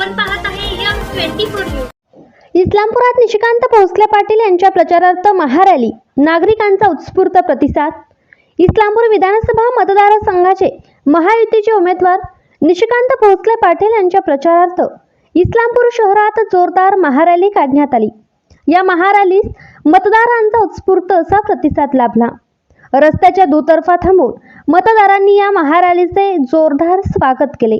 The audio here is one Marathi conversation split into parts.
आपण पाहत आहे यम ट्वेंटी फोर न्यूज. इस्लामपुरात निशिकांत भोसले पाटील यांच्या प्रचारार्थ महारॅली. नागरिकांचा उत्स्फूर्त प्रतिसाद. इस्लामपूर विधानसभा मतदारसंघाचे महायुतीचे उमेदवार निशिकांत भोसले पाटील यांच्या प्रचारार्थ इस्लामपूर शहरात जोरदार महारॅली काढण्यात आली. या महारॅलीस मतदारांचा उत्स्फूर्त असा प्रतिसाद लाभला. रस्त्याच्या दुतर्फा थांबून मतदारांनी या महारॅलीचे जोरदार स्वागत केले.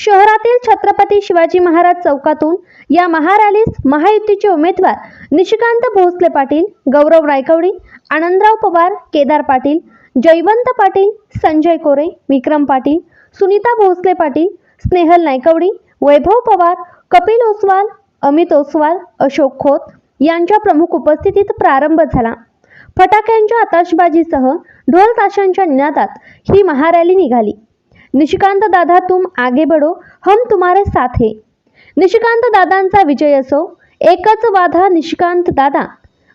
शहरातील छत्रपती शिवाजी महाराज चौकातून या महारॅलीस महायुतीचे उमेदवार निशिकांत भोसले पाटील गौरव रायकवडी आनंदराव पवार केदार पाटील जयवंत पाटील संजय कोरे विक्रम पाटील सुनीता भोसले पाटील स्नेहल नायकवडी वैभव पवार कपिल ओसवाल अमित ओसवाल अशोक खोत यांच्या प्रमुख उपस्थितीत प्रारंभ झाला. फटाक्यांच्या आताशबाजीसह ढोल ताशांच्या निनादात ही महारॅली निघाली. निशिकांत दादा तुम आगे बढो हम तुम्हारे साथ है। निशिकांत दादांचा विजय असो एकच वाधा निशिकांत दादा।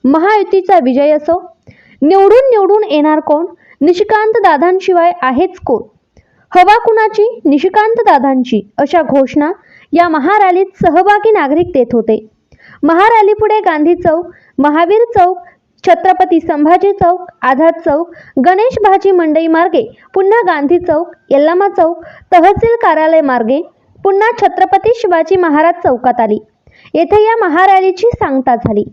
महायुतीचा विजय असो निवडून निवडून येणार कोण? निशिकांत दादांशिवाय आहेच कोण? हवा कुणाची? निशिकांत दादांची अशा घोषणा या महारॅलीत सहभागी नागरिक देत होते. महारॅलीपुढे गांधी चौक महावीर चौक छत्रपती संभाजी चौक आझाद चौक गणेश भाजी मंडई मार्गे पुन्हा गांधी चौक यल्लामा चौक तहसील कार्यालय मार्गे पुन्हा छत्रपती शिवाजी महाराज चौकात आली. येथे या महारॅलीची सांगता झाली.